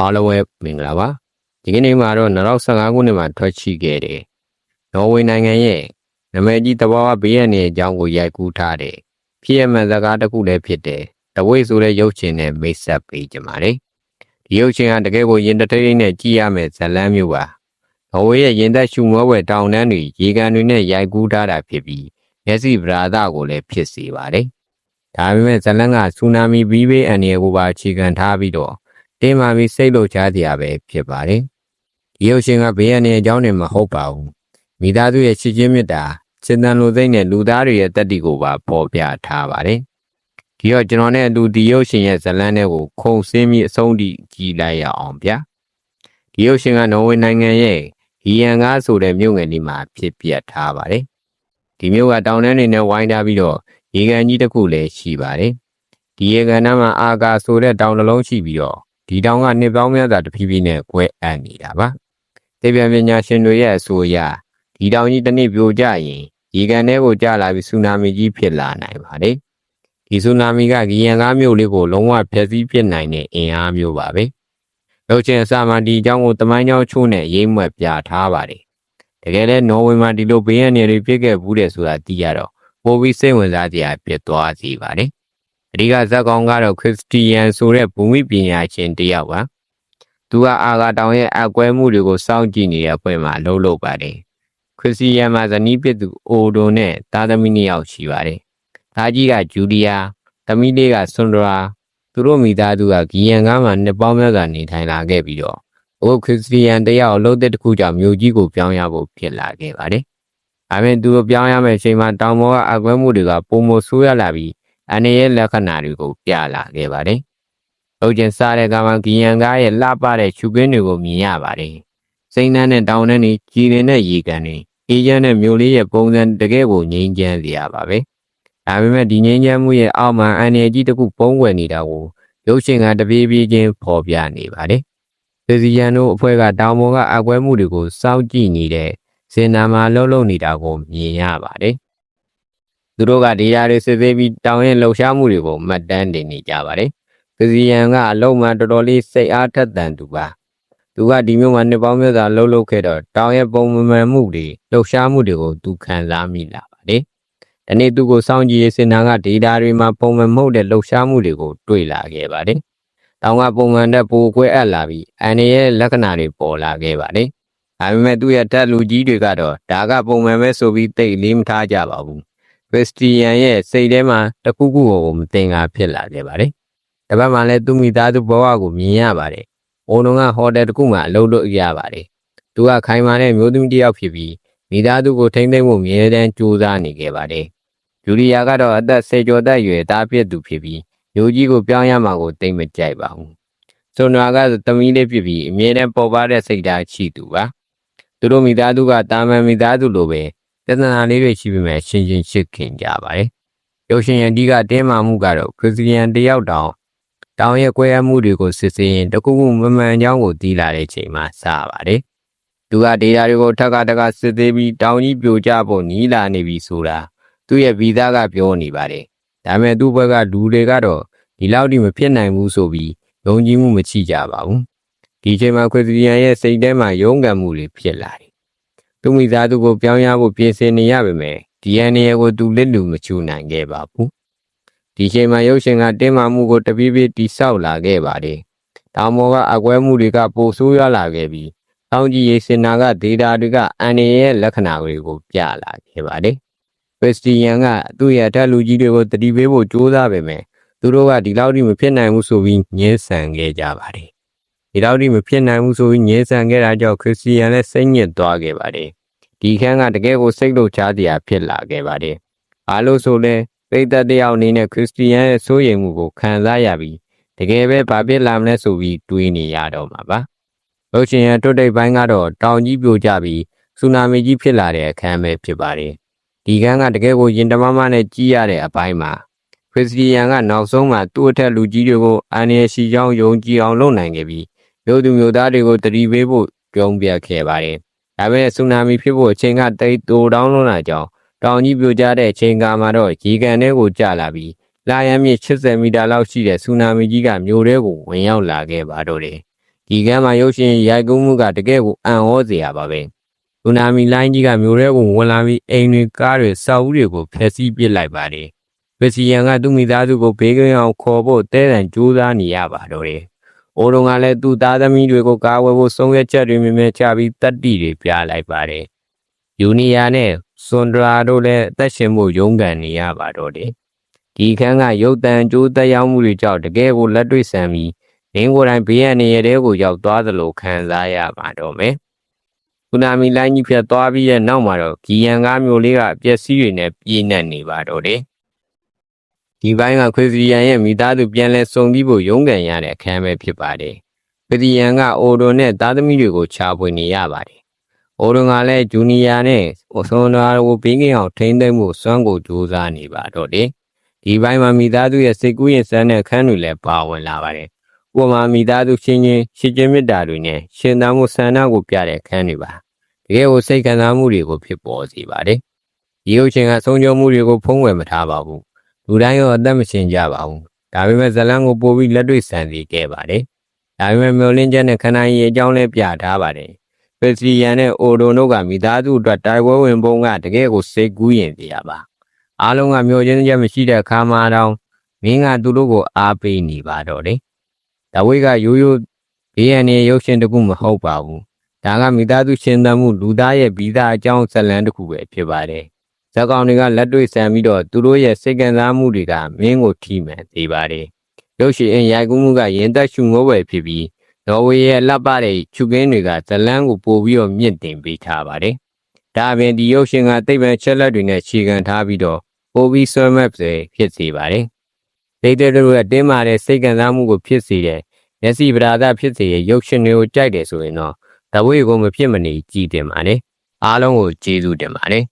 အားလုံးပဲမင်္ဂလာပါဒီကနေ့မှာတော့2015ခုနှစ်မှာထွက်ရှိခဲ့တယ်နော်ဝေနိုင်ငံရဲ့နာမည်ကြီးတဘာဝဘေးရန်ရဲ့အကြောင်းကိုရိုက်ကူးထားတယ်ဖြစ်ရမှန်စကားတစ်ခုလည်းဖြစ်တယ်တဝိဆိုတဲ့ရုပ်ရှင်နဲ့မိတ်ဆက်ပေးကြပါမယ်ဒီရုပ်ရှင်ကတကယ်ကိုရင်တထိန်နဲ့ကြည့်ရမယ်ဇလန်းမျိုးပါနော်ဝေရဲ့ရင်သက်ရှူမောဝဲတောင်တန်းတွေရေကန်တွေနဲ့ရိုက်ကူးထားတာဖြစ်ပြီးမျက်စိဗရာဒကိုလည်းဖြစ်စေပါတယ်ဒါပေမဲ့ဇလန်းကဆူနာမီဘီးဘေးအန်ရီကိုပါအခြေခံထားပြီးတော့ တင်းမာပြီးစိတ်လှုပ်ရှားစရာပဲဖြစ်ပါတယ်။ဒီရုပ်ရှင်ကဘေးရန်ရဲ့အကြောင်းနဲ့မဟုတ်ပါဘူး။မိသားစုရဲ့ချစ်ချင်းမေတ္တာစေတန်လိုစိတ်နဲ့လူသားတွေရဲ့တတ္တိကိုပါပေါ်ပြထားပါတယ်။ဒီတော့ကျွန်တော်နဲ့အတူဒီရုပ်ရှင်ရဲ့ဇာတ်လမ်းတွေကိုခုံစင်းပြီးအဆုံးထိကြည်လိုက်ရအောင်ဗျာ။ဒီရုပ်ရှင်ကနော်ဝေနိုင်ငံရဲ့ဟီယန်ကားဆိုတဲ့မြို့ငယ်လေးမှာဖြစ်ပျက်ထားပါတယ်။ဒီမြို့ကတောင်တန်းတွေနဲ့ဝိုင်းထားပြီးတော့ရေကန်ကြီးတစ်ခုလည်းရှိပါတယ်။ဒီရေကန်ထဲမှာအာကာဆိုတဲ့တောင်တစ်လုံးရှိပြီးတော့ ဒီတောင်ကနှစ်ပေါင်းများစွာတဖြည်းဖြည်းနဲ့ကွဲအပ်နေတာပါ။တေပြန်ပညာရှင်တွေရဲ့အဆိုအရဒီတောင်ကြီးတစ်နေ့ပြိုကျရင်ရေကန်ထဲကိုကျလာပြီးဆူနာမီကြီးဖြစ်လာနိုင်ပါတယ်။ဒီဆူနာမီကဂီယန်ကားမြို့လေးကိုလုံးဝဖျက်ဆီးပစ်နိုင်တဲ့အင်အားမျိုးပါပဲ။လောက်ချင်းအစမှဒီအကြောင်းကိုတမိုင်းကြောင်းချိုးနဲ့ရေးမွက်ပြထားပါတယ်။တကယ်လဲနော်ဝေမှာဒီလိုဘေးရန်တွေပြစ်ခဲ့ဘူးတယ်ဆိုတာသိရတော့ပိုပြီးစိတ်ဝင်စားစရာဖြစ်သွားစေပါတယ်။ အဓိကဇက်ကောင်ကတော့ခရစ်စတီယန်ဆိုတဲ့ဘူမိပညာရှင်တစ်ယောက်ပါသူကအာဂါတောင်ရဲ့အကွဲမှုတွေကိုစောင့်ကြည့်နေတဲ့အဖွဲ့မှာလှုပ်လှုပ်ပါတယ်ခရစ်စတီယန်မှာဇနီးဖြစ်သူအိုဒိုနဲ့သားသမီးနှစ်ယောက်ရှိပါတယ်သားကြီးကဂျူလီယာသမီးလေးကဆွန်ဒရာသူတို့မိသားစုကဂီယန်ကားမှာနှစ်ပေါင်းများစွာနေထိုင်လာခဲ့ပြီးတော့အခုခရစ်စတီယန်တစ်ယောက်အလုပ်သက်တစ်ခုကြောင့်မြို့ကြီးကိုပြောင်းရဖို့ဖြစ်လာခဲ့ပါတယ်ဒါပေမဲ့သူတို့ပြောင်းရမယ့်အချိန်မှာတောင်ပေါ်ကအကွဲမှုတွေကပုံမဆိုးရလာပြီး အနေရဲ့လက္ခဏာတွေကိုပြလာခဲ့ပါတယ်။အုတ်ကျင်စားတဲ့ကမှဂီယန်ကားရဲ့လှပတဲ့ရှုခင်းတွေကိုမြင်ရပါတယ်။စိမ့်နှမ်းနဲ့တောင်နှမ်းတွေကြည်လင်တဲ့ရေကန်တွေအေးချမ်းတဲ့မြို့လေးရဲ့ပုံစံတကယ်ကိုငြိမ်းချမ်းစေရပါပဲ။ဒါပေမဲ့ဒီငြိမ်းချမ်းမှုရဲ့အောက်မှာအန္တရာယ်ကြီးတစ်ခုပုံွယ်နေတာကိုရုပ်ရှင်ကတပြေးပြေးချင်းဖော်ပြနေပါတယ်။သေစီယန်တို့အဖွဲ့ကတောင်ပေါ်ကအကွဲမှုတွေကိုစောင့်ကြည့်နေတဲ့စင်နာမှာလှုပ်လှုပ်နေတာကိုမြင်ရပါတယ်။ သူတို့ကဒေယာတွေစစ်သေးပြီးတောင်ရဲ့လှုပ်ရှားမှုတွေကိုမှတ်တမ်းတင်နေကြပါတယ်။ပစီယန်ကအလုံးမှတော်တော်လေးစိတ်အားထက်သန်သူပါ။သူကဒီမျိုးမှာနှစ်ပေါင်းများစွာလှုပ်လှုပ်ခဲ့တော့တောင်ရဲ့ပုံမှန်မှုတွေလှုပ်ရှားမှုတွေကိုသူခံစားမိလာပါတယ်။ဒီနေ့သူကိုစောင့်ကြည့်ရေးစင်နာကဒေတာတွေမှာပုံမှန်မဟုတ်တဲ့လှုပ်ရှားမှုတွေကိုတွေ့လာခဲ့ပါတယ်။တောင်ကပုံမှန်တဲ့ပိုကွဲအပ်လာပြီးအန်ရဲ့လက္ခဏာတွေပေါ်လာခဲ့ပါတယ်။ဒါပေမဲ့သူ့ရဲ့တက်လူကြီးတွေကတော့ဒါကပုံမှန်ပဲဆိုပြီးတိတ်လေးမထားကြပါဘူး။ ခရစ်စတီယန်ရဲ့စိတ်ထဲမှာတစ်ခုခုကိုမတင်ကားဖြစ်လာခဲ့ပါတယ်။တပတ်မှလည်းသူ့မိသားစုဘဝကိုမြင်ရပါတယ်။ဘုံတော်ကဟိုတယ်တစ်ခုမှအလုပ်လုပ်ရပါတယ်။သူကခိုင်မာတဲ့မျိုးသမီးတစ်ယောက်ဖြစ်ပြီးမိသားစုကိုထိမ့်သိမ့်ဖို့မြဲတမ်းကြိုးစားနေခဲ့ပါတယ်။ဂျူလီယာကတော့အသက်၁၀ကျော်သက်အရွယ်သားဖြစ်သူဖြစ်ပြီးမျိုးကြီးကိုပြောင်းရမှာကိုတိတ်မကြိုက်ပါဘူး။ဆိုနွာကသမီးလေးဖြစ်ပြီးအမြဲတမ်းပေါ်ပါတဲ့စိတ်ဓာတ်ရှိသူပါ။သူတို့မိသားစုကတာမန်မိသားစုလိုပဲ ပြဿနာလေးတွေရှိပေမဲ့ရှင်းရှင်းရှင်းခင်ကြပါတယ်။ရုပ်ရှင်ရန်ဒီကတင်းမာမှုကတော့ခရစ်စတီယန်တယောက်တောင်တောင်ရဲ့ကွဲအပ်မှုတွေကိုစစ်ဆေးရင်တခုခုမမှန်ကြောင်းကိုသိလာတဲ့ချိန်မှာစပါတယ်။သူကဒေတာတွေကိုထက်ကတက်ကစစ်သေးပြီးတောင်ကြီးပြိုကျဖို့နီးလာနေပြီဆိုတာသူ့ရဲ့ဗီဇာကပြောနေပါတယ်။ဒါပေမဲ့သူ့ဘက်ကလူတွေကတော့ဒီလောက်ထိမဖြစ်နိုင်ဘူးဆိုပြီးယုံကြည်မှုမချိကြပါဘူး။ဒီချိန်မှာခရစ်စတီယန်ရဲ့စိတ်ထဲမှာယုံကြည်မှုတွေဖြစ်လာတယ် သူမိသားစုကိုပြောင်းရဖို့ပြင်ဆင်နေရပါမယ်။ DNA ကိုသူလက်လူမချူနိုင်ခဲ့ပါဘူး။ဒီချိန်မှာရုပ်ရှင်ကတင်းမာမှုကိုတပြေးပြေးတိဆောက်လာခဲ့ပါတယ်။တောင်ပေါ်ကအကွဲမှုတွေကပိုဆိုးရွားလာခဲ့ပြီးတောင်ကြီးရေစင်နာကဒေတာတွေကအန်ရရဲ့လက္ခဏာတွေကိုပြလာခဲ့ပါတယ်။ခရစ်စတီယန်ကသူ့ရဲ့အထက်လူကြီးတွေကိုတတိပေးဖို့ကြိုးစားပေမဲ့သူတို့ကဒီလောက်ထိမဖြစ်နိုင်ဘူးဆိုပြီးညှင်းဆန်ခဲ့ကြပါတယ်။ ဒီလောက်ထိမဖြစ်နိုင်ဘူးဆိုပြီးညှင်းဆန်ခဲ့တာကြောင့်ခရစ်စတီယန်လည်းစိတ်ညစ်သွားခဲ့ပါတယ်။ဒီခန်းကတကယ်ကိုစိတ်လို့ချစရာဖြစ်လာခဲ့ပါတယ်။ဘာလို့ဆိုလဲပိသက်တယောက်အနေနဲ့ခရစ်စတီယန်ရဲ့စိုးရိမ်မှုကိုခံစားရပြီးတကယ်ပဲဘာဖြစ်လာမလဲဆိုပြီးတွေးနေရတော့မှာပါ။ရုပ်ရှင်ရဲ့တွတ်တိတ်ပိုင်းကတော့တောင်ကြီးပြိုကျပြီးဆူနာမီကြီးဖြစ်လာတဲ့အခန်းပဲဖြစ်ပါတယ်။ဒီခန်းကတကယ်ကိုရင်တမမနဲ့ကြီးရတဲ့အပိုင်းမှာခရစ်စတီယန်ကနောက်ဆုံးမှာသူ့အထက်လူကြီးတွေကိုအန်ရရှိကြောင်းယုံကြည်အောင်လုပ်နိုင်ခဲ့ပြီး မြို့သူမြို့သားတွေကိုတတိပေးဖို့ကြုံပြခဲ့ပါတယ်။ဒါပေမဲ့ဆူနာမီဖြစ်ဖို့အချိန်ကတိတ်တူတောင်းလွန်းလာကြောင်းတောင်ကြီးပြိုကျတဲ့အချိန်ကမှတော့ရေကန်ထဲကိုကျလာပြီးလာရန်မြစ်80မီတာလောက်ရှိတဲ့ဆူနာမီကြီးကမြို့ထဲကိုဝင်ရောက်လာခဲ့ပါတော့တယ်။ဒီကမ်းမှာရုပ်ရှင်ရိုက်ကူးမှုကတကယ်ကိုအံ့ဩစရာပါပဲ။လူနာမီလိုင်းကြီးကမျိုးရဲကိုဝင်လာပြီးအိမ်တွေကားတွေစောက်ဦးတွေကိုဖျက်ဆီးပစ်လိုက်ပါတယ်။ပစီယန်ကသူ့မိသားစုကိုဘေးကင်းအောင်ခေါ်ဖို့တဲတန်ကြိုးစားနေရပါတော့တယ်။ အိုတုံကလည်းသူ့သားသမီးတွေကိုကာဝယ်ဖို့ဆုံးဖြတ်ချက်တွေမြင်မြင်ချပြီးတတ်တီတွေပြလိုက်ပါတယ်။ယူနီယာနဲ့စွန်ဒရာတို့လည်းအသက်ရှင်မှုရုန်းကန်နေရပါတော့တယ်။ဒီခန်းကရုပ်တံကြိုးတက်ရောက်မှုတွေကြောင့်တကယ်ကိုလက်တွေ့ဆန်ပြီးလင်းကိုယ်တိုင်ဘေးရန်နေရတဲ့ကိုရောက်သွားသလိုခံစားရပါတော့မယ်။ကုနာမီလိုင်းကြီးဖြတ်သွားပြီးတဲ့နောက်မှာတော့ဂီယန်ကားမျိုးလေးကအပျက်စီးတွေနဲ့ပြည့်နှက်နေပါတော့တယ်။ ဒီဘိုင်းကခွေစီယန်ရဲ့မိသားစုပြန်လဲစုံပြီးဖို့ရုန်းကန်ရတဲ့အခမ်းပဲဖြစ်ပါတယ်။ခွေစီယန်ကအိုဒွန်နဲ့သားသမီးတွေကိုချာပွေနေရပါတယ်။အိုဒွန်ကလည်းဂျူနီယာနဲ့ဆွန်နာကိုဘေးကင်းအောင်ထိန်းသိမ်းမှုစွမ်းကိုကြိုးစားနေပါတော့တယ်။ဒီဘိုင်းမှာမိသားစုရဲ့စိတ်ကူးရင်စမ်းတဲ့အခန်းတွေလည်းပါဝင်လာပါတယ်။ဥပမာမိသားစုချင်းချင်းရှစ်ချင်းမေတ္တာတွေနဲ့ရှင်သန်မှုဆန္ဒကိုပြတဲ့အခန်းတွေပါ။တကယ်ကိုစိတ်ခံစားမှုတွေကိုဖြစ်ပေါ်စေပါတယ်။ဒီရုပ်ရှင်ကဆုံးရှုံးမှုတွေကိုဖုံးဝယ်မထားပါဘူး။ လူတိုင်းရောအသက်မရှင်ကြပါဘူး။ဒါပေမဲ့ဇလန်းကိုပို့ပြီးလက်တွေ့ဆန်စေခဲ့ပါတယ်။ဒါပေမဲ့မျောလင်းချက်နဲ့ခန္ဓာရည်အကြောင်းလည်းပြထားပါတယ်။ပက်စီယန်နဲ့အိုဒိုတို့ကမိသားစုအတွက်တိုင်ပွဲဝင်ပုံကတကယ်ကိုစိတ်ကူးရင်တရားပါ။အားလုံးကမျောချင်းချက်မရှိတဲ့အခါမှာတော့မင်းကသူတို့ကိုအားပေးနေပါတော့တယ်။ဒါဝိကရိုးရိုးဘေးရန်ရဲ့ရုပ်ရှင်တစ်ခုမဟုတ်ပါဘူး။ဒါကမိသားစုရှင်သန်မှုလူသားရဲ့ဗီဇအကြောင်းဇလန်းတစ်ခုပဲဖြစ်ပါတယ်။ ဇက်ကောင်တွေကလက်တွေ့ဆန်ပြီးတော့သူတို့ရဲ့စိတ်ကံစားမှုတွေကမင်းကိုထိမှန်သေးပါတယ်။ရုပ်ရှင်အင်ရိုက်ကူးမှုကရင်သက်ရှုငိုးဝယ်ဖြစ်ပြီးနော်ဝေရဲ့လက်ပတဲ့ချူကင်းတွေကဇလန်းကိုပို့ပြီးတော့မြင့်တင်ပေးထားပါတယ်။ဒါအပြင်ဒီရုပ်ရှင်ကတိတ်ပံချက်လက်တွေနဲ့ခြေခံထားပြီးတော့ပို့ပြီးဆွဲမပ်စေဖြစ်စေပါတယ်။ဒေတာတို့ရဲ့တင်းမာတဲ့စိတ်ကံစားမှုကိုဖြစ်စေတဲ့မျက်စိပဓာသဖြစ်စေရဲ့ရုပ်ရှင်တွေကိုကြိုက်တယ်ဆိုရင်တော့တဝေကိုမဖြစ်မနေကြည်တင်ပါနဲ့အားလုံးကိုကျေးဇူးတင်ပါတယ်